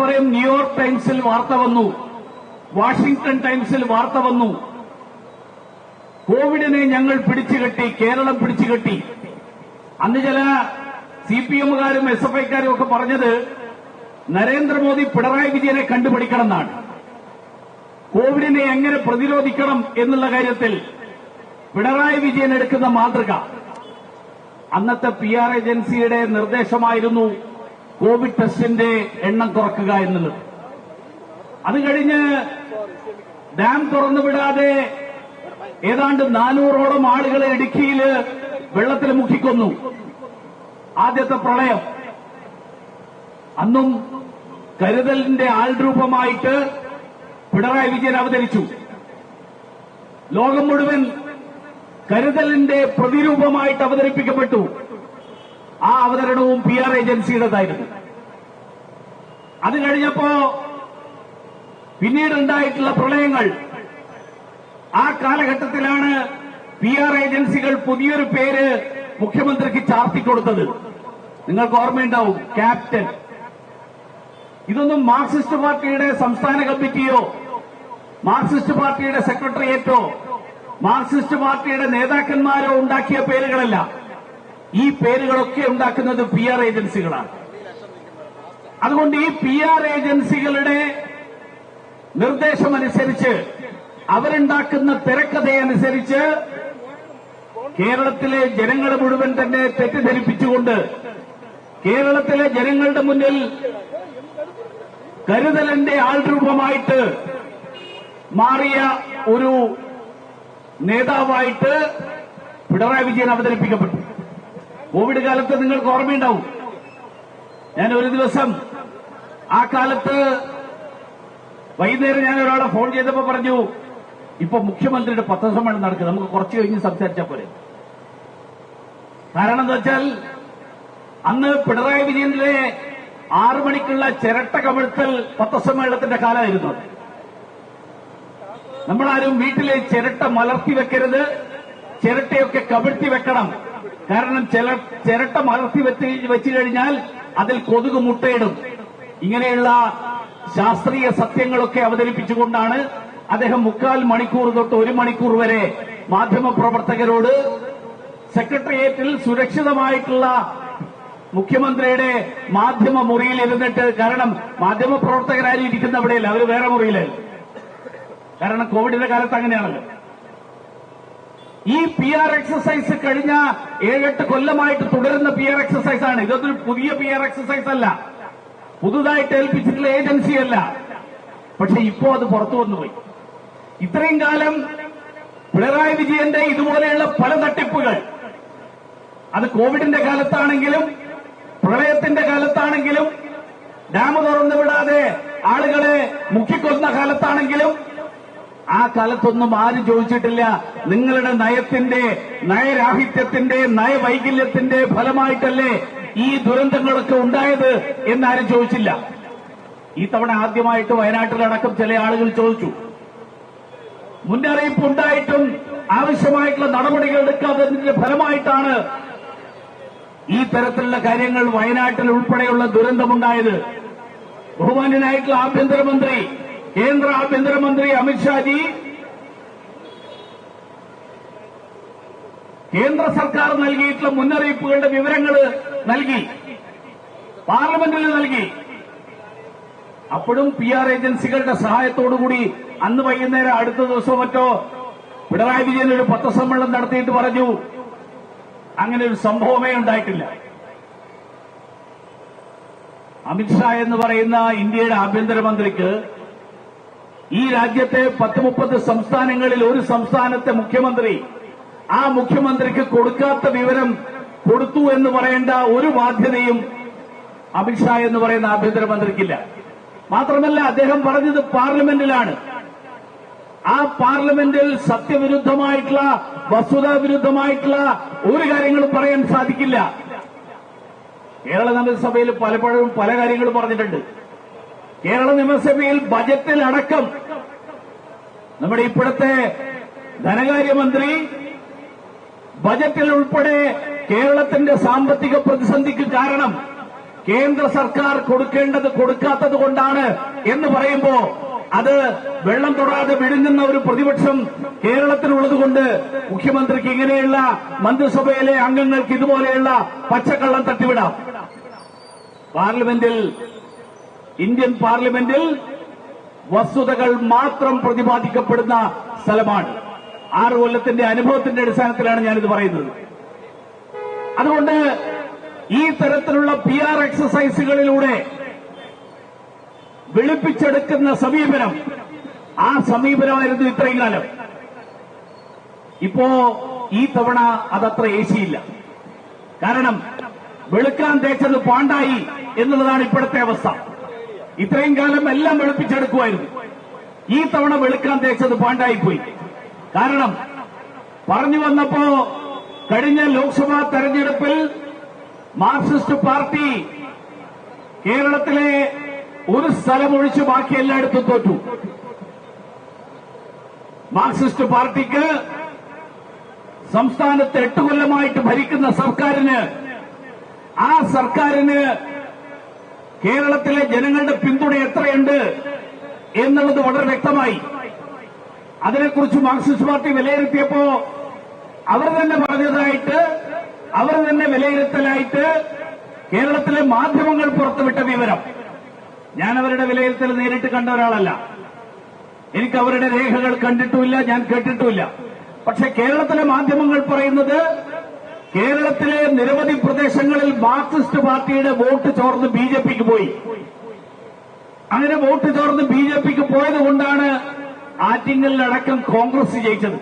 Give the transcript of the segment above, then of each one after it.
പറയും ന്യൂയോർക്ക് ടൈംസിൽ വാർത്ത വന്നു. വാഷിംഗ്ടൺ ടൈംസിൽ വാർത്ത വന്നു. കോവിഡിനെ ഞങ്ങൾ പിടിച്ചുകെട്ടി കേരളം പിടിച്ചുകെട്ടി. അന്ന് ചില സി പി എമ്മുകാരും എസ് എഫ് ഐക്കാരും ഒക്കെ പറഞ്ഞത് നരേന്ദ്രമോദി പിണറായി വിജയനെ കണ്ടുപിടിക്കണം എന്നാണ് കോവിഡിനെ എങ്ങനെ പ്രതിരോധിക്കണം എന്നുള്ള കാര്യത്തിൽ പിണറായി വിജയൻ എടുക്കുന്ന മാതൃക. അന്നത്തെ പി ആർ ഏജൻസിയുടെ നിർദ്ദേശമായിരുന്നു കോവിഡ് ടെസ്റ്റിന്റെ എണ്ണം കുറക്കുക എന്നുള്ളത്. അത് കഴിഞ്ഞ് ഡാം തുറന്നുവിടാതെ ഏതാണ്ട് നാനൂറോളം ആളുകളെ ഇടുക്കിയിൽ വെള്ളത്തിൽ മുക്കിക്കൊന്നു. ആദ്യത്തെ പ്രളയം. അന്നും കരുതലിന്റെ ആൾരൂപമായിട്ട് പിണറായി വിജയൻ അവതരിച്ചു. ലോകം മുഴുവൻ കരുതലിന്റെ പ്രതിരൂപമായിട്ട് അവതരിപ്പിക്കപ്പെട്ടു. ആ അവതരണവും പി ആർ ഏജൻസിയുടേതായിരുന്നു. അത് കഴിഞ്ഞപ്പോ പിന്നീടുണ്ടായിട്ടുള്ള പ്രളയങ്ങൾ. ആ കാലഘട്ടത്തിലാണ് പി ആർ ഏജൻസികൾ പുതിയൊരു പേര് മുഖ്യമന്ത്രിക്ക് ചാർത്തിക്കൊടുത്തത് നിങ്ങൾക്ക് ഓർമ്മയുണ്ടാവും ക്യാപ്റ്റൻ. ഇതൊന്നും മാർക്സിസ്റ്റ് പാർട്ടിയുടെ സംസ്ഥാന കമ്മിറ്റിയോ മാർക്സിസ്റ്റ് പാർട്ടിയുടെ സെക്രട്ടേറിയറ്റോ മാർക്സിസ്റ്റ് പാർട്ടിയുടെ നേതാക്കന്മാരോ ഉണ്ടാക്കിയ പേരുകളല്ല. ഈ പേരുകളൊക്കെ ഉണ്ടാക്കുന്നത് പി ആർ ഏജൻസികളാണ്. അതുകൊണ്ട് ഈ പി ആർ ഏജൻസികളുടെ നിർദ്ദേശമനുസരിച്ച് അവരുണ്ടാക്കുന്ന തിരക്കഥയനുസരിച്ച് കേരളത്തിലെ ജനങ്ങളെ മുഴുവൻ തന്നെ തെറ്റിദ്ധരിപ്പിച്ചുകൊണ്ട് കേരളത്തിലെ ജനങ്ങളുടെ മുന്നിൽ കരുതലിന്റെ ആൾരൂപമായിട്ട് മാറിയ ഒരു നേതാവായിട്ട് പിണറായി വിജയൻ അവതരിപ്പിക്കപ്പെട്ടു. കോവിഡ് കാലത്ത് നിങ്ങൾക്ക് ഓർമ്മയുണ്ടാവും. ഞാൻ ഒരു ദിവസം ആ കാലത്ത് വൈകുന്നേരം ഞാൻ ഒരാളെ ഫോൺ ചെയ്തപ്പോ പറഞ്ഞു ഇപ്പൊ മുഖ്യമന്ത്രിയുടെ പത്രസമ്മേളനം നടക്കുക നമുക്ക് കുറച്ച് കഴിഞ്ഞ് സംസാരിച്ചാൽ പോരെ. കാരണം എന്താ വെച്ചാൽ അന്ന് പിണറായി വിജയന്റെ ആറു മണിക്കുള്ള ചിരട്ട കമിഴ്ത്തൽ പത്രസമ്മേളനത്തിന്റെ കാലമായിരുന്നു. നമ്മളാരും വീട്ടിലെ ചിരട്ട മലർത്തി വെക്കരുത് ചിരട്ടയൊക്കെ കമിഴ്ത്തി വെക്കണം. കാരണം ചില ചിരട്ട മലർത്തി വെച്ച് വെച്ചു കഴിഞ്ഞാൽ അതിൽ കൊതുക് മുട്ടയിടും. ഇങ്ങനെയുള്ള ശാസ്ത്രീയ സത്യങ്ങളൊക്കെ അവതരിപ്പിച്ചുകൊണ്ടാണ് അദ്ദേഹം മുക്കാൽ മണിക്കൂർ തൊട്ട് ഒരു മണിക്കൂർ വരെ മാധ്യമപ്രവർത്തകരോട് സെക്രട്ടേറിയറ്റിൽ സുരക്ഷിതമായിട്ടുള്ള മുഖ്യമന്ത്രിയുടെ മാധ്യമ മുറിയിൽ ഇരുന്നിട്ട് കാരണം മാധ്യമപ്രവർത്തകരാരും ഇരിക്കുന്ന അവിടെയല്ല അവർ വേറെ മുറിയിലല്ല. കാരണം കോവിഡിന്റെ കാലത്ത് അങ്ങനെയാണല്ലോ. ഈ പി ആർ എക്സസൈസ് കഴിഞ്ഞ ഏഴെട്ട് കൊല്ലമായിട്ട് തുടരുന്ന പി ആർ എക്സസൈസ് ആണ്. ഇതൊരു പുതിയ പി ആർ എക്സസൈസ് അല്ല. പുതുതായിട്ട് ഏൽപ്പിച്ചിട്ടുള്ള ഏജൻസി അല്ല. പക്ഷെ ഇപ്പോ അത് പുറത്തു വന്നുപോയി. ഇത്രയും കാലം പിണറായി വിജയന്റെ ഇതുപോലെയുള്ള പല തട്ടിപ്പുകൾ. അത് കോവിഡിന്റെ കാലത്താണെങ്കിലും പ്രളയത്തിന്റെ കാലത്താണെങ്കിലും ഡാം തുറന്നു വിടാതെ ആളുകളെ മുക്കിക്കൊന്ന കാലത്താണെങ്കിലും ആ കാലത്തൊന്നും ആരും ചോദിച്ചിട്ടില്ല. നിങ്ങളുടെ നയത്തിന്റെ നയരാഹിത്യത്തിന്റെ നയവൈകല്യത്തിന്റെ ഫലമായിട്ടല്ലേ ഈ ദുരന്തങ്ങളൊക്കെ ഉണ്ടായത് എന്നാരും ചോദിച്ചില്ല. ഈ തവണ ആദ്യമായിട്ട് വയനാട്ടിലടക്കം ചില ആളുകൾ ചോദിച്ചു. മുന്നറിയിപ്പ് ഉണ്ടായിട്ടും ആവശ്യമായിട്ടുള്ള നടപടികൾ എടുക്കാത്തതിന്റെ ഫലമായിട്ടാണ് ഈ തരത്തിലുള്ള കാര്യങ്ങൾ വയനാട്ടിൽ ഉൾപ്പെടെയുള്ള ദുരന്തമുണ്ടായത്. ബഹുമാന്യനായിട്ടുള്ള ആഭ്യന്തരമന്ത്രി കേന്ദ്ര ആഭ്യന്തരമന്ത്രി അമിത്ഷാജി കേന്ദ്ര സർക്കാർ നൽകിയിട്ടുള്ള മുന്നറിയിപ്പുകളുടെ വിവരങ്ങൾ നൽകി. പാർലമെന്റിൽ നൽകി. അപ്പോഴും പി ആർ ഏജൻസികളുടെ സഹായത്തോടുകൂടി അന്ന് വൈകുന്നേരം അടുത്ത ദിവസം മറ്റോ പിണറായി വിജയൻ ഒരു പത്രസമ്മേളനം നടത്തിയിട്ട് പറഞ്ഞു. അങ്ങനെ ഒരു സംഭവമേ ഉണ്ടായിട്ടില്ല. അമിത്ഷാ എന്ന് പറയുന്ന ഇന്ത്യയുടെ ആഭ്യന്തരമന്ത്രിക്ക് ഈ രാജ്യത്തെ പത്ത് മുപ്പത് സംസ്ഥാനങ്ങളിൽ ഒരു സംസ്ഥാനത്തെ മുഖ്യമന്ത്രി ആ മുഖ്യമന്ത്രിക്ക് കൊടുക്കാത്ത വിവരം കൊടുത്തു എന്ന് പറയേണ്ട ഒരു ബാധ്യതയും അമിത്ഷാ എന്ന് പറയുന്ന ആഭ്യന്തരമന്ത്രിക്കില്ല. മാത്രമല്ല അദ്ദേഹം പറഞ്ഞത് പാർലമെന്റിലാണ്. ആ പാർലമെന്റിൽ സത്യവിരുദ്ധമായിട്ടുള്ള വസ്തുതാവിരുദ്ധമായിട്ടുള്ള ഒരു കാര്യങ്ങളും പറയാൻ സാധിക്കില്ല. കേരള നഗരസഭയിൽ പലപ്പോഴും പല കാര്യങ്ങളും പറഞ്ഞിട്ടുണ്ട്. കേരള നിയമസഭയിൽ ബജറ്റിൽ അടക്കം നമ്മുടെ ഇപ്പോഴത്തെ ധനകാര്യമന്ത്രി ബജറ്റിൽ ഉൾപ്പെടെ കേരളത്തിന്റെ സാമ്പത്തിക പ്രതിസന്ധിക്ക് കാരണം കേന്ദ്ര സർക്കാർ കൊടുക്കേണ്ടത് കൊടുക്കാത്തത് കൊണ്ടാണ് എന്ന് പറയുമ്പോ അത് വെള്ളം തൊടാതെ വിഴുങ്ങുന്ന ഒരു പ്രതിപക്ഷം കേരളത്തിലുള്ളതുകൊണ്ട് മുഖ്യമന്ത്രിക്ക് ഇങ്ങനെയുള്ള മന്ത്രിസഭയിലെ അംഗങ്ങൾക്ക് ഇതുപോലെയുള്ള പച്ചക്കള്ളം തട്ടിവിടാം. പാർലമെന്റിൽ ഇന്ത്യൻ പാർലമെന്റിൽ വസ്തുതകൾ മാത്രം പ്രതിപാദിക്കപ്പെടുന്ന സ്ഥലമാണ്. ആറ് കൊല്ലത്തിന്റെ അനുഭവത്തിന്റെ അടിസ്ഥാനത്തിലാണ് ഞാനിത് പറയുന്നത്. അതുകൊണ്ട് ഈ തരത്തിലുള്ള പി ആർ എക്സസൈസുകളിലൂടെ വെളുപ്പിച്ചെടുക്കുന്ന സമീപനം ആ സമീപനമായിരുന്നു ഇത്രയും കാലം. ഇപ്പോ ഈ തവണ അതത്ര ഏശിയില്ല. കാരണം വെളുക്കാൻ തേച്ചത് പാണ്ടായി എന്നുള്ളതാണ് ഇപ്പോഴത്തെ അവസ്ഥ. ഇത്രയും കാലം എല്ലാം വെളുപ്പിച്ചെടുക്കുമായിരുന്നു. ഈ തവണ വെളുക്കാൻ തേച്ചത് പാണ്ടായിപ്പോയി. കാരണം പറഞ്ഞു വന്നപ്പോ കഴിഞ്ഞ ലോക്സഭാ തെരഞ്ഞെടുപ്പിൽ മാർക്സിസ്റ്റ് പാർട്ടി കേരളത്തിലെ ഒരു സ്ഥലം ഒഴിച്ച് ബാക്കി എല്ലായിടത്തും തോറ്റു. മാർക്സിസ്റ്റ് പാർട്ടിക്ക് സംസ്ഥാനത്ത് എട്ട് കൊല്ലമായിട്ട് ഭരിക്കുന്ന സർക്കാരിന് ആ സർക്കാരിന് കേരളത്തിലെ ജനങ്ങളുടെ പിന്തുണ എത്രയുണ്ട് എന്നുള്ളത് വളരെ വ്യക്തമായി. അതിനെക്കുറിച്ച് മാർക്സിസ്റ്റ് പാർട്ടി വിലയിരുത്തിയപ്പോ അവർ തന്നെ പറഞ്ഞതായിട്ട് അവർ തന്നെ വിലയിരുത്തലായിട്ട് കേരളത്തിലെ മാധ്യമങ്ങൾ പുറത്തുവിട്ട വിവരം. ഞാൻ അവരുടെ വിലയിരുത്തൽ നേരിട്ട് കണ്ട ഒരാളല്ല. എനിക്ക് അവരുടെ രേഖകൾ കണ്ടിട്ടുമില്ല ഞാൻ കേട്ടിട്ടുമില്ല. പക്ഷെ കേരളത്തിലെ മാധ്യമങ്ങൾ പറയുന്നത് കേരളത്തിലെ നിരവധി പ്രദേശങ്ങളിൽ മാർക്സിസ്റ്റ് പാർട്ടിയുടെ വോട്ട് ചോർന്ന് ബി ജെ പിക്ക് പോയി. അങ്ങനെ വോട്ട് ചോർന്ന് ബി ജെ പിക്ക് പോയത് കൊണ്ടാണ് ആറ്റിങ്ങലിലടക്കം കോൺഗ്രസ് ജയിച്ചത്.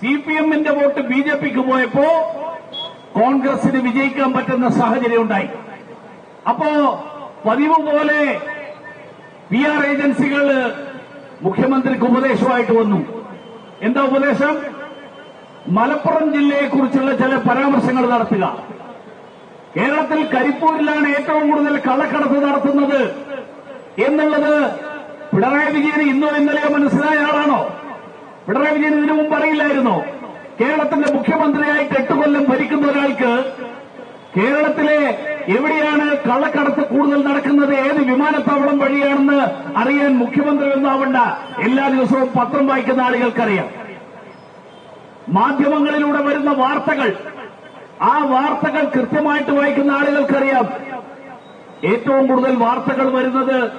സി പി എമ്മിന്റെ വോട്ട് ബി ജെ പിക്ക് പോയപ്പോ കോൺഗ്രസിന് വിജയിക്കാൻ പറ്റുന്ന സാഹചര്യം ഉണ്ടായി. അപ്പോ പതിവ് പോലെ പി ആർ ഏജൻസികൾ മുഖ്യമന്ത്രിക്ക് ഉപദേശമായിട്ട് വന്നു. എന്താ ഉപദേശം? മലപ്പുറം ജില്ലയെക്കുറിച്ചുള്ള ചില പരാമർശങ്ങൾ നടത്തുക. കേരളത്തിൽ കരിപ്പൂരിലാണ് ഏറ്റവും കൂടുതൽ കള്ളക്കടത്ത് നടത്തുന്നത് എന്നുള്ളത് പിണറായി വിജയന് ഇന്നോ ഇന്നലെയോ മനസ്സിലായ ആളാണോ? പിണറായി വിജയൻ ഇതിനു മുമ്പ് അറിയില്ലായിരുന്നോ? കേരളത്തിന്റെ മുഖ്യമന്ത്രിയായി എട്ട് കൊല്ലം ഭരിക്കുന്ന ഒരാൾക്ക് കേരളത്തിലെ എവിടെയാണ് കള്ളക്കടത്ത് കൂടുതൽ നടക്കുന്നത്? ഏത് വിമാനത്താവളം വഴിയാണെന്ന് അറിയാൻ മുഖ്യമന്ത്രി ഒന്നാവണ്ട എല്ലാ ദിവസവും പത്രം വായിക്കുന്ന ആളുകൾക്കറിയാം. മാധ്യമങ്ങളിലൂടെ വരുന്ന വാർത്തകൾ. ആ വാർത്തകൾ കൃത്യമായിട്ട് വായിക്കുന്ന ആളുകൾക്കറിയാം. ഏറ്റവും കൂടുതൽ വാർത്തകൾ വരുന്നത്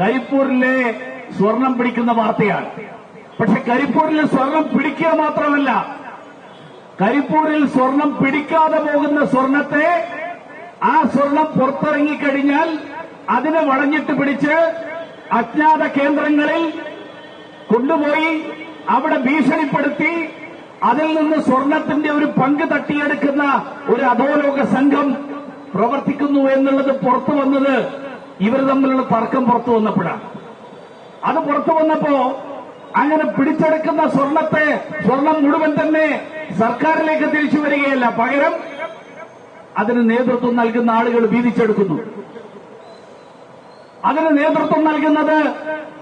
കരിപ്പൂരിലെ സ്വർണം പിടിക്കുന്ന വാർത്തയാണ്. പക്ഷെ കരിപ്പൂരിൽ സ്വർണം പിടിക്കുക മാത്രമല്ല കരിപ്പൂരിൽ സ്വർണം പിടിക്കാതെ പോകുന്ന സ്വർണത്തെ ആ സ്വർണം പുറത്തിറങ്ങിക്കഴിഞ്ഞാൽ അതിനെ വളഞ്ഞിട്ട് പിടിച്ച് അജ്ഞാത കേന്ദ്രങ്ങളിൽ കൊണ്ടുപോയി അവിടെ ഭീഷണിപ്പെടുത്തി അതിൽ നിന്ന് സ്വർണത്തിന്റെ ഒരു പങ്ക് തട്ടിയെടുക്കുന്ന ഒരു അധോലോക സംഘം പ്രവർത്തിക്കുന്നു എന്നുള്ളത് പുറത്തു വന്നത് ഇവർ തമ്മിലുള്ള തർക്കം പുറത്തു വന്നപ്പോഴാണ്. അത് പുറത്തു വന്നപ്പോ അങ്ങനെ പിടിച്ചെടുക്കുന്ന സ്വർണത്തെ സ്വർണം മുഴുവൻ തന്നെ സർക്കാരിലേക്ക് തിരിച്ചു വരികയല്ല. പകരം അതിന് നേതൃത്വം നൽകുന്ന ആളുകൾ വീതിച്ചെടുക്കുന്നു. അതിന് നേതൃത്വം നൽകുന്നത്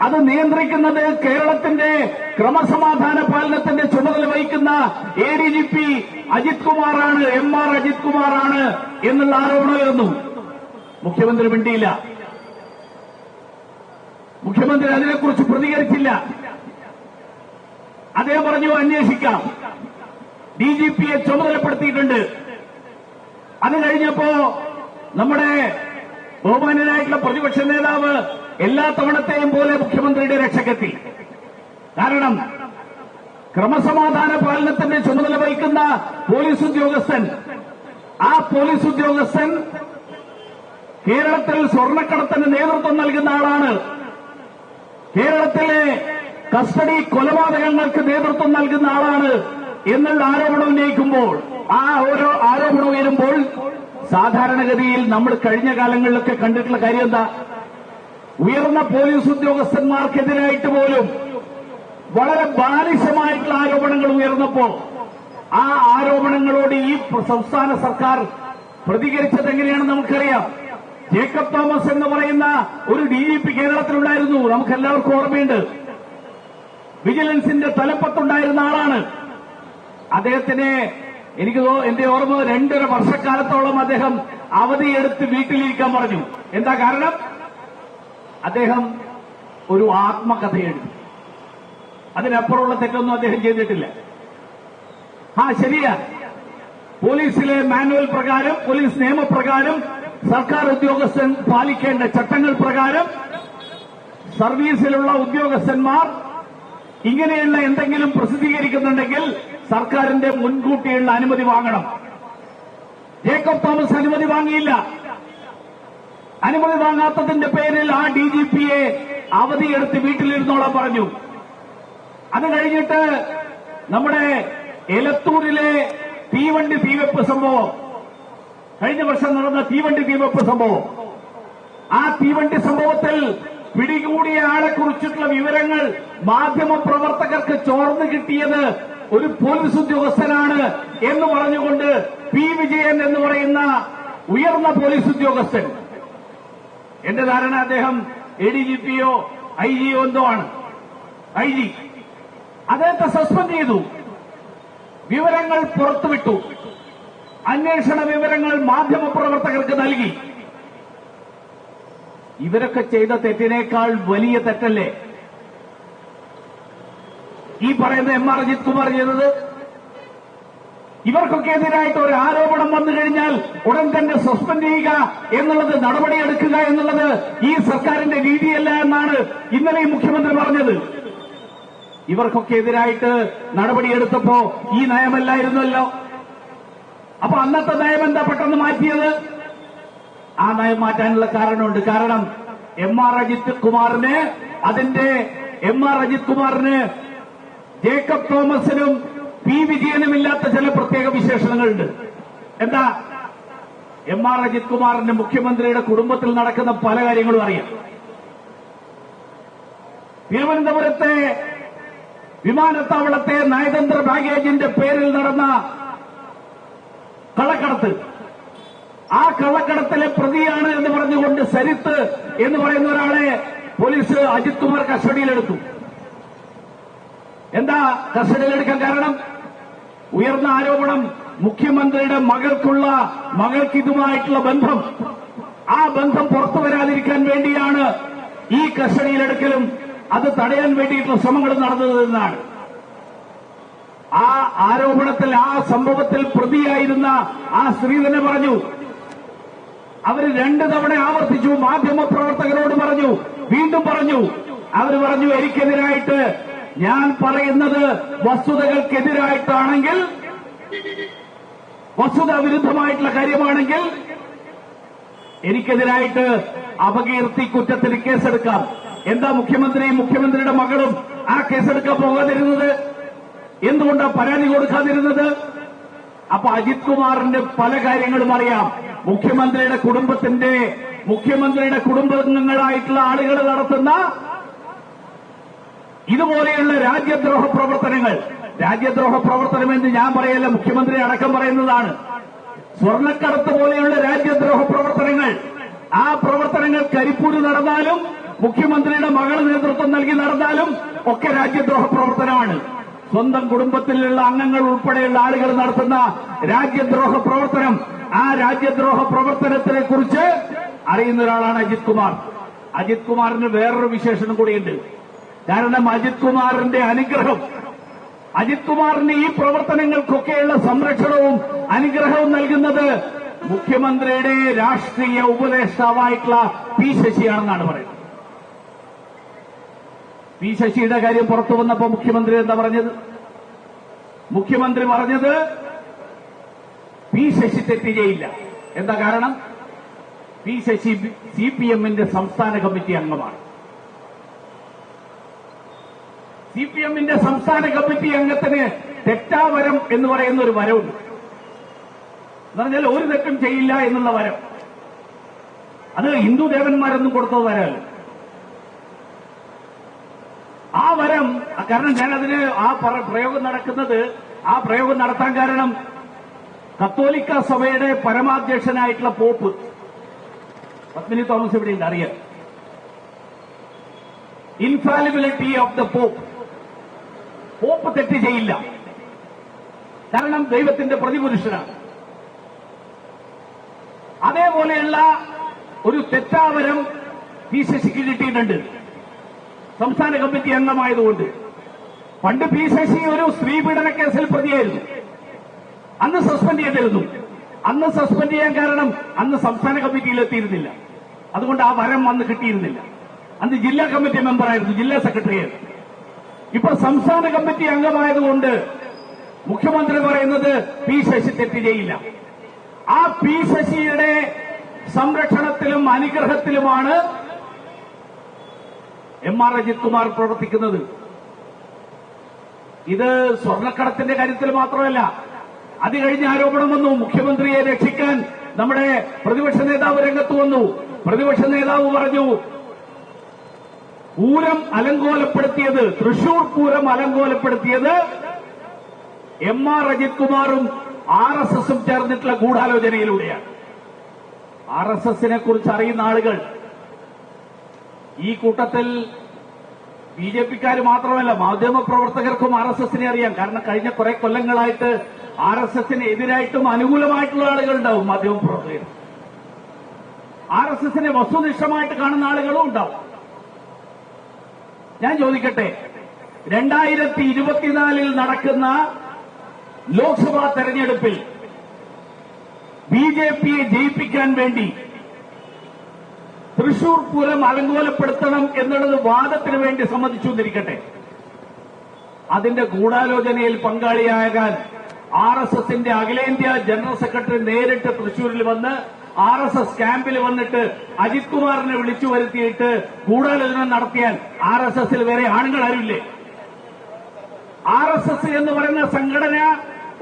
അത് നിയന്ത്രിക്കുന്നത് കേരളത്തിന്റെ ക്രമസമാധാന പാലനത്തിന്റെ ചുമതല വഹിക്കുന്ന A D G P Ajith കുമാറാണ് എം ആർ അജിത് കുമാറാണ് എന്നുള്ള ആരോപണമായിരുന്നു മുഖ്യമന്ത്രി മിണ്ടിയില്ല. മുഖ്യമന്ത്രി അതിനെക്കുറിച്ച് പ്രതികരിച്ചില്ല. അദ്ദേഹം പറഞ്ഞു അന്വേഷിക്കാം. ഡി ജി പിയെ ചുമതലപ്പെടുത്തിയിട്ടുണ്ട്. അത് കഴിഞ്ഞപ്പോ നമ്മുടെ ബഹുമാന്യനായിട്ടുള്ള പ്രതിപക്ഷ നേതാവ് എല്ലാ തവണത്തെയും പോലെ മുഖ്യമന്ത്രിയുടെ രക്ഷക്കെത്തി. കാരണം ക്രമസമാധാന പാലനത്തിന്റെ ചുമതല വഹിക്കുന്ന പോലീസ് ഉദ്യോഗസ്ഥൻ ആ പോലീസ് ഉദ്യോഗസ്ഥൻ കേരളത്തിൽ സ്വർണക്കടത്തിന് നേതൃത്വം നൽകുന്ന ആളാണ്. കേരളത്തിലെ കസ്റ്റഡി കൊലപാതകങ്ങൾക്ക് നേതൃത്വം നൽകുന്ന ആളാണ് എന്നുള്ള ആരോപണം ഉന്നയിക്കുമ്പോൾ ആ ഓരോ ആരോപണം ഉയരുമ്പോൾ സാധാരണഗതിയിൽ നമ്മൾ കഴിഞ്ഞ കാലങ്ങളിലൊക്കെ കണ്ടിട്ടുള്ള കാര്യം എന്താ? ഉയർന്ന പോലീസ് ഉദ്യോഗസ്ഥന്മാർക്കെതിരായിട്ട് പോലും വളരെ ബാലിശമായിട്ടുള്ള ആരോപണങ്ങൾ ഉയർന്നപ്പോൾ ആ ആരോപണങ്ങളോട് ഈ സംസ്ഥാന സർക്കാർ പ്രതികരിച്ചത് എങ്ങനെയാണെന്ന് നമുക്കറിയാം. ജേക്കബ് തോമസ് എന്ന് പറയുന്ന ഒരു ഡി ജി പി കേരളത്തിലുണ്ടായിരുന്നു. നമുക്കെല്ലാവർക്കും ഓർമ്മയുണ്ട്. വിജിലൻസിന്റെ തലപ്പത്തുണ്ടായിരുന്ന ആളാണ്. അദ്ദേഹത്തിന് എനിക്ക് എന്റെ ഓർമ്മ രണ്ടര വർഷക്കാലത്തോളം അദ്ദേഹം അവധിയെടുത്ത് വീട്ടിലിരിക്കാൻ പറഞ്ഞു. എന്താ കാരണം? അദ്ദേഹം ഒരു ആത്മകഥ എഴുതി അതിനപ്പുറമുള്ള തെറ്റൊന്നും അദ്ദേഹം ചെയ്തിട്ടില്ല. ആ ശരിയാ. പോലീസിലെ മാനുവൽ പ്രകാരം പോലീസ് നിയമപ്രകാരം സർക്കാർ ഉദ്യോഗസ്ഥൻ പാലിക്കേണ്ട ചട്ടങ്ങൾ പ്രകാരം സർവീസിലുള്ള ഉദ്യോഗസ്ഥന്മാർ ഇങ്ങനെയുള്ള എന്തെങ്കിലും പ്രസിദ്ധീകരിക്കുന്നുണ്ടെങ്കിൽ സർക്കാരിന്റെ മുൻകൂട്ടിയുള്ള അനുമതി വാങ്ങണം. ജേക്കബ് തോമസ് അനുമതി വാങ്ങിയില്ല. അനുമതി വാങ്ങാത്തതിന്റെ പേരിൽ ആ ഡി ജി പിയെ അവധിയെടുത്ത് വീട്ടിലിരുന്നോളാൻ പറഞ്ഞു. അത് കഴിഞ്ഞിട്ട് നമ്മുടെ എലത്തൂരിലെ തീവണ്ടി തീവെപ്പ് സംഭവം കഴിഞ്ഞ വർഷം നടന്ന തീവണ്ടി തീവെപ്പ് സംഭവം ആ തീവണ്ടി സംഭവത്തിൽ പിടികൂടിയ ആളെ കുറിച്ചിട്ടുള്ള വിവരങ്ങൾ മാധ്യമ പ്രവർത്തകർക്ക് ചോർന്നു കിട്ടിയത് ഒരു പോലീസ് ഉദ്യോഗസ്ഥനാണ് എന്ന് പറഞ്ഞുകൊണ്ട് പി വിജയൻ എന്ന് പറയുന്ന ഉയർന്ന പോലീസ് ഉദ്യോഗസ്ഥൻ. എന്റെ ധാരണ അദ്ദേഹം എ ഡി ജി പിയോ ഐ ജിയോ എന്തോ ആണ്. ഐ ജി അദ്ദേഹത്തെ സസ്പെൻഡ് ചെയ്തു. വിവരങ്ങൾ പുറത്തുവിട്ടു. അന്വേഷണ വിവരങ്ങൾ മാധ്യമപ്രവർത്തകർക്ക് നൽകി. ഇവരൊക്കെ ചെയ്ത തെറ്റിനേക്കാൾ വലിയ തെറ്റല്ലേ? ഈ പറയുന്ന എം ആർ അജിത് കുമാർ ഇവർക്കൊക്കെ എതിരായിട്ട് ഒരു ആരോപണം വന്നു കഴിഞ്ഞാൽ ഉടൻ തന്നെ സസ്പെൻഡ് ചെയ്യുക എന്നുള്ളത് നടപടിയെടുക്കുക എന്നുള്ളത് ഈ സർക്കാരിന്റെ രീതിയല്ല എന്നാണ് ഇന്നലെ മുഖ്യമന്ത്രി പറഞ്ഞത്. ഇവർക്കൊക്കെ എതിരായിട്ട് നടപടിയെടുത്തപ്പോ ഈ നയമല്ലായിരുന്നല്ലോ. അപ്പൊ അന്നത്തെ നയം എന്താ പെട്ടെന്ന് മാറ്റിയത്? ആ നയം മാറ്റാനുള്ള കാരണമുണ്ട്. കാരണം എം ആർ അജിത് കുമാറിന് അതിന്റെ എം ആർ അജിത് കുമാറിന് ജേക്കബ് തോമസിനും പി വിജയനും ഇല്ലാത്ത ചില പ്രത്യേക വിശേഷണങ്ങളുണ്ട്. എന്താ? എം ആർ അജിത് കുമാറിന്റെ മുഖ്യമന്ത്രിയുടെ കുടുംബത്തിൽ നടക്കുന്ന പല കാര്യങ്ങളും അറിയാം. തിരുവനന്തപുരത്തെ വിമാനത്താവളത്തെ നയതന്ത്ര ബാഗേജിന്റെ പേരിൽ നടന്ന കള്ളക്കടത്ത്. ആ കള്ളക്കടത്തിലെ പ്രതിയാണ് എന്ന് പറഞ്ഞുകൊണ്ട് സരിത്ത് എന്ന് പറയുന്ന ഒരാളെ പോലീസ് അജിത് കുമാർ കസ്റ്റഡിയിലെടുത്തു. എന്താ കസ്റ്റഡിയിലെടുക്കാൻ കാരണം? ഉയർന്ന ആരോപണം മുഖ്യമന്ത്രിയുടെ മകൾക്കുള്ള മകൾക്ക് ഇതുമായിട്ടുള്ള ബന്ധം. ആ ബന്ധം പുറത്തു വരാതിരിക്കാൻ വേണ്ടിയാണ് ഈ കസ്റ്റഡിയിലെടുക്കലും അത് തടയാൻ വേണ്ടിയിട്ടുള്ള ശ്രമങ്ങളും നടന്നത് എന്നാണ്. ആ ആരോപണത്തിൽ ആ സംഭവത്തിൽ പ്രതിയായിരുന്ന ആ സ്ത്രീ തന്നെ പറഞ്ഞു. അവർ രണ്ടു തവണ ആവർത്തിച്ചു മാധ്യമ പ്രവർത്തകരോട് പറഞ്ഞു വീണ്ടും പറഞ്ഞു. അവർ പറഞ്ഞു എനിക്കെതിരായിട്ട് ഞാൻ പറയുന്നത് വസ്തുതകൾക്കെതിരായിട്ടാണെങ്കിൽ വസ്തുത വിരുദ്ധമായിട്ടുള്ള കാര്യമാണെങ്കിൽ എനിക്കെതിരായിട്ട് അപകീർത്തി കുറ്റത്തിന് കേസെടുക്കാം. എന്താ മുഖ്യമന്ത്രിയും മുഖ്യമന്ത്രിയുടെ മകളും ആ കേസെടുക്കാൻ പോകാതിരുന്നത്? എന്തുകൊണ്ടാ പരാതി കൊടുക്കാതിരുന്നത്? അപ്പൊ അജിത് കുമാറിന്റെ പല കാര്യങ്ങളും അറിയാം. മുഖ്യമന്ത്രിയുടെ കുടുംബത്തിന്റെ മുഖ്യമന്ത്രിയുടെ കുടുംബാംഗങ്ങളായിട്ടുള്ള ആളുകൾ നടത്തുന്ന ഇതുപോലെയുള്ള രാജ്യദ്രോഹ പ്രവർത്തനങ്ങൾ. രാജ്യദ്രോഹ പ്രവർത്തനം എന്ന് ഞാൻ പറയല്ല മുഖ്യമന്ത്രി അടക്കം പറയുന്നതാണ്. സ്വർണക്കടത്ത് പോലെയുള്ള രാജ്യദ്രോഹ പ്രവർത്തനങ്ങൾ. ആ പ്രവർത്തനങ്ങൾ കരിപ്പൂര് നടന്നാലും മുഖ്യമന്ത്രിയുടെ മകൾ നേതൃത്വം നൽകി നടന്നാലും ഒക്കെ രാജ്യദ്രോഹ പ്രവർത്തനമാണ്. സ്വന്തം കുടുംബത്തിലുള്ള അംഗങ്ങൾ ഉൾപ്പെടെയുള്ള ആളുകൾ നടത്തുന്ന രാജ്യദ്രോഹ പ്രവർത്തനം. ആ രാജ്യദ്രോഹ പ്രവർത്തനത്തിനെ കുറിച്ച് അറിയുന്ന ഒരാളാണ് അജിത് കുമാർ. അജിത് കുമാറിന് വേറൊരു വിശേഷണം കൂടിയുണ്ട്. കാരണം അജിത് കുമാറിന്റെ അനുഗ്രഹം. അജിത് കുമാറിന്റെ ഈ പ്രവർത്തനങ്ങൾക്കൊക്കെയുള്ള സംരക്ഷണവും അനുഗ്രഹവും നൽകുന്നത് മുഖ്യമന്ത്രിയുടെ രാഷ്ട്രീയ ഉപദേഷ്ടാവായിട്ടുള്ള പി ശശിയാണെന്നാണ് പറയുന്നത്. പി ശശിയുടെ കാര്യം പുറത്തു വന്നപ്പോ മുഖ്യമന്ത്രി എന്താ പറഞ്ഞത്? മുഖ്യമന്ത്രി പറഞ്ഞത് പി ശശി തെറ്റുകയില്ല എന്താ കാരണം? പി ശശി സി പി എമ്മിന്റെ സംസ്ഥാന കമ്മിറ്റി അംഗമാണ്. സി പി എമ്മിന്റെ സംസ്ഥാന കമ്മിറ്റി അംഗത്തിന് തെറ്റാവരം എന്ന് പറയുന്ന ഒരു വരവുണ്ട്. എന്ന് പറഞ്ഞാൽ ഒരു തെറ്റും ചെയ്യില്ല എന്നുള്ള വരം. അത് ഹിന്ദു ദേവന്മാരൊന്നും കൊടുത്തത് വരല്ല ആ വരം കാരണം ഞാൻ അതിന് ആ പ്രയോഗം നടക്കുന്നത് ആ പ്രയോഗം നടത്താൻ കാരണം കത്തോലിക്ക സഭയുടെ പരമാധ്യക്ഷനായിട്ടുള്ള പോപ്പ് പത്മിനി തോമസ് ഇവിടെ ഉണ്ട് അറിയാം. Infallibility of the pope pope തെറ്റ് ചെയ്യില്ല. കാരണം ദൈവത്തിന്റെ പ്രതിപുരുഷനാണ്. അതേപോലെയുള്ള ഒരു തെറ്റാവരം പി സി സിക്ക് കിട്ടിയിട്ടുണ്ട്. സംസ്ഥാന കമ്മിറ്റി അംഗമായതുകൊണ്ട്. പണ്ട് പി സി സി ഒരു സ്ത്രീ പീഡന കേസിൽ പ്രതിയായിരുന്നു. അന്ന് സസ്പെൻഡ് ചെയ്തിരുന്നു. അന്ന് സസ്പെൻഡ് ചെയ്യാൻ കാരണം അന്ന് സംസ്ഥാന കമ്മിറ്റിയിൽ എത്തിയിരുന്നില്ല. അതുകൊണ്ട് ആ വരം അന്ന് കിട്ടിയിരുന്നില്ല. അന്ന് ജില്ലാ കമ്മിറ്റി മെമ്പറായിരുന്നു ജില്ലാ സെക്രട്ടറി ആയിരുന്നു ഇപ്പൊ സംസ്ഥാന കമ്മിറ്റി അംഗമായതുകൊണ്ട് മുഖ്യമന്ത്രി പറയുന്നത് പി ശശി തെറ്റ് ചെയ്യില്ല ആ പി ശശിയുടെ സംരക്ഷണത്തിലും അനുഗ്രഹത്തിലുമാണ് എം ആർ അജിത് കുമാർ പ്രവർത്തിക്കുന്നത്. ഇത് സ്വർണക്കടത്തിന്റെ കാര്യത്തിൽ മാത്രമല്ല അത് കഴിഞ്ഞ് ആരോപണം വന്നു. മുഖ്യമന്ത്രിയെ രക്ഷിക്കാൻ നമ്മുടെ പ്രതിപക്ഷ നേതാവ് രംഗത്ത് വന്നു. പ്രതിപക്ഷ നേതാവ് പറഞ്ഞു പൂരം അലങ്കോലപ്പെടുത്തിയത് തൃശൂർ പൂരം അലങ്കോലപ്പെടുത്തിയത് എം ആർ അജിത് കുമാറും ആർ എസ് എസും ചേർന്നിട്ടുള്ള ഗൂഢാലോചനയിലൂടെയാണ്. ആർ എസ് എസിനെ കുറിച്ച് അറിയുന്ന ആളുകൾ ഈ കൂട്ടത്തിൽ ബി ജെ പിക്കാർ മാത്രമല്ല മാധ്യമപ്രവർത്തകർക്കും ആർ എസ് എസിനെ അറിയാം. കാരണം കഴിഞ്ഞ കുറെ കൊല്ലങ്ങളായിട്ട് ആർ എസ് എസിന് എതിരായിട്ടും അനുകൂലമായിട്ടുള്ള ആളുകൾ മാധ്യമപ്രവർത്തകർ മാധ്യമ പ്രവർത്തകർ. ആർ എസ് എസിനെ വസ്തുനിഷ്ഠമായിട്ട് കാണുന്ന ആളുകളും ഉണ്ടാവും. ഞാൻ ചോദിക്കട്ടെ രണ്ടായിരത്തി ഇരുപത്തിനാലിൽ നടക്കുന്ന ലോക്സഭാ തെരഞ്ഞെടുപ്പിൽ ബി ജെ പിയെ ജയിപ്പിക്കാൻ വേണ്ടി തൃശൂർ പൂരം അലങ്കോലപ്പെടുത്തണം എന്നുള്ളത് വാദത്തിന് വേണ്ടി സമ്മതിച്ചു എന്നിരിക്കട്ടെ അതിന്റെ ഗൂഢാലോചനയിൽ പങ്കാളിയാകാൻ ആർ എസ് എസിന്റെ അഖിലേന്ത്യാ ജനറൽ സെക്രട്ടറി നേരിട്ട് തൃശൂരിൽ വന്ന് ആർ എസ് എസ് ക്യാമ്പിൽ വന്നിട്ട് അജിത് കുമാറിനെ വിളിച്ചു വരുത്തിയിട്ട് ഗൂഢാലോചന നടത്തിയാൽ ആർ എസ് എസിൽ വേറെ ആണുങ്ങൾ ആരുമില്ലേ? ആർ എസ് എസ് എന്ന് പറയുന്ന സംഘടന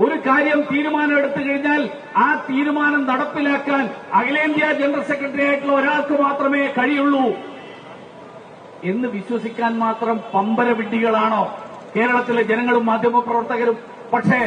ഒരു കാര്യം തീരുമാനം എടുത്തു കഴിഞ്ഞാൽ ആ തീരുമാനം നടപ്പിലാക്കാൻ അഖിലേന്ത്യാ ജനറൽ സെക്രട്ടറി ആയിട്ടുള്ള ഒരാൾക്ക് മാത്രമേ കഴിയുള്ളൂ. എന്ന് വിശ്വസിക്കാൻ മാത്രം പമ്പര വിഡ്ഢികളാണോ കേരളത്തിലെ ജനങ്ങളും മാധ്യമപ്രവർത്തകരും? പക്ഷേ